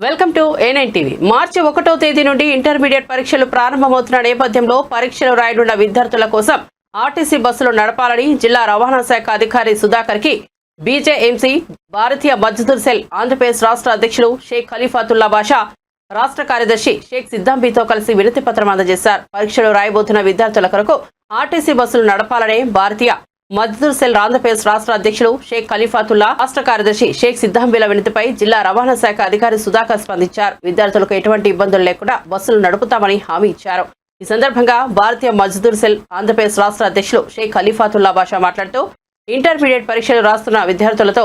Welcome to A nine TV. మార్చి ఒకటో తేదీ నుండి ఇంటర్మీడియట్ పరీక్షలు ప్రారంభమవుతున్న నేపథ్యంలో పరీక్షలు రాయనున్న విద్యార్థుల కోసం ఆర్టీసీ బస్సులు నడపాలని జిల్లా రవాణా శాఖ అధికారి సుధాకర్కి బీజేఎంసీ భారతీయ మజ్దూర్ సెల్ ఆంధ్రప్రదేశ్ రాష్ట్ర అధ్యక్షులు షేక్ ఖలీఫాతుల్లా బాషా రాష్ట్ర కార్యదర్శి షేక్ సిద్దాంబితో కలిసి వినతి పత్రం అందజేశారు. పరీక్షలు రాయబోతున్న విద్యార్థుల కొరకు ఆర్టీసీ బస్సులు నడపాలనే భారతీయ మజ్దూర్ సెల్ ఆంధ్రప్రదేశ్ రాష్ట్ర అధ్యక్షులు షేక్ ఖలీఫాతుల్లా రాష్ట్ర కార్యదర్శి షేక్ సిద్దాంబిల వినతిపై జిల్లా రవాణా శాఖ అధికారి సుధాకర్ స్పందించారు. విద్యార్థులకు ఎటువంటి ఇబ్బందులు లేకుండా బస్సులు నడుపుతామని హామీ ఇచ్చారు. ఈ సందర్భంగా భారతీయ మజ్దూర్ సెల్ ఆంధ్రప్రదేశ్ రాష్ట్ర అధ్యక్షులు షేక్ ఖలీఫాతుల్లా బాషా మాట్లాడుతూ ఇంటర్మీడియట్ పరీక్షలు రాస్తున్న విద్యార్థులతో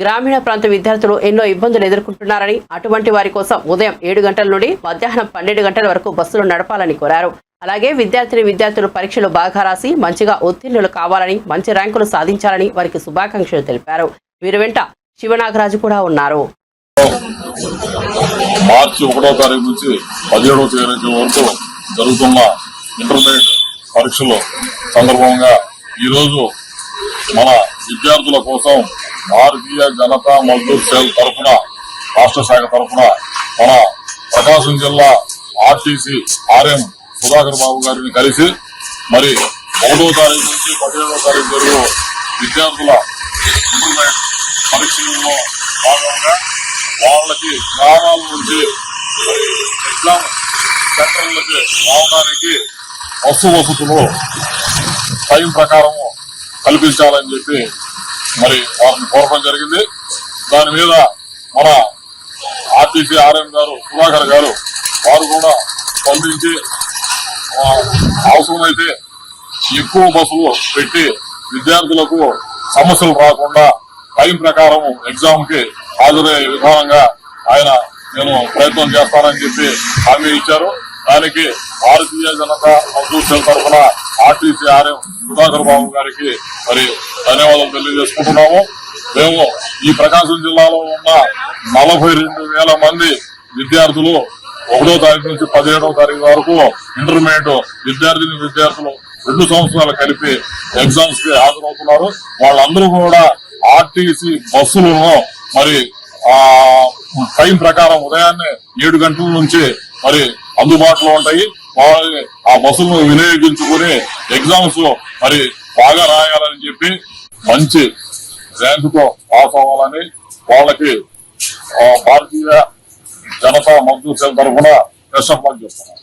గ్రామీణ ప్రాంత విద్యార్థులు ఎన్నో ఇబ్బందులు ఎదుర్కొంటున్నారని అటువంటి వారి కోసం ఉదయం ఏడు గంటల నుండి మధ్యాహ్నం పన్నెండు గంటల వరకు బస్సులు నడపాలని కోరారు. అలాగే విద్యార్థిని విద్యార్థులు పరీక్షలు బాగా రాసి మంచిగా ఉత్తీర్ణులు కావాలని మంచి ర్యాంకులు సాధించాలని వారికి శుభాకాంక్షలు తెలిపారు. వీరి వెంట శివనాగరాజు కూడా ఉన్నారు. మార్చి ఒకటో తారీఖు నుంచి పదిహేడవ తారీఖు వరకు జరుగుతున్న ఇంటర్మీడియట్ పరీక్షలు సందర్భంగా ఈరోజు మన విద్యార్థుల కోసం భారతీయ జనతా మజ్దూర్ సేల్ తరఫున రాష్ట్ర శాఖ తరఫున మన ప్రకాశం జిల్లా ఆర్టీసీ ఆర్ఎం సుధాకర్ బాబు గారిని కలిసి మరి ఒకటో తారీఖు నుంచి పదిహేడవ తారీఖు వరకు విద్యార్థుల పరీక్షల్లో భాగంగా వాళ్ళకి గ్రామాల నుంచి ఎగ్జామ్ సెంటర్లకి రావడానికి బస్సు వసతులు టైం ప్రకారం కల్పించాలని చెప్పి మరి వారిని కోరడం జరిగింది. దాని మీద మన ఆర్టీసీ ఆర్ఎం గారు సుధాకర్ గారు వారు కూడా స్పందించి అవసరమైతే ఎక్కువ బస్సులు పెట్టి విద్యార్థులకు సమస్యలు రాకుండా టైం ప్రకారం ఎగ్జామ్కి హాజరయ్యే విధానంగా ఆయన నేను ప్రయత్నం చేస్తానని చెప్పి హామీ ఇచ్చారు. దానికి భారతీయ జనతా మజ్దూర్ సెల్ తరఫున ఆర్టీసీ ఆర్ఎం సుధాకర్ బాబు గారికి మరి ధన్యవాదాలు తెలియజేసుకుంటున్నాము. మేము ఈ ప్రకాశం జిల్లాలో ఉన్న నలభై రెండు వేల మంది విద్యార్థులు ఒకటో తారీఖు నుంచి పదిహేడవ తారీఖు వరకు ఇంటర్మీడియట్ విద్యార్థిని విద్యార్థులు రెండు సంవత్సరాలు కలిపి ఎగ్జామ్స్కి హాజరవుతున్నారు. వాళ్ళందరూ కూడా ఆర్టీసీ బస్సులను మరి ఆ టైం ప్రకారం ఉదయాన్నే ఏడు గంటల నుంచి మరి అందుబాటులో ఉంటాయి. ఆ బస్సులను వినియోగించుకుని ఎగ్జామ్స్ మరి బాగా రాయాలని చెప్పి మంచి ర్యాంకుతో పాస్ అవ్వాలని వాళ్ళకి ఆ, భారతీయ జనతా మజ్దూర్ సెల్ తరఫున ప్రశ్న చేస్తున్నాం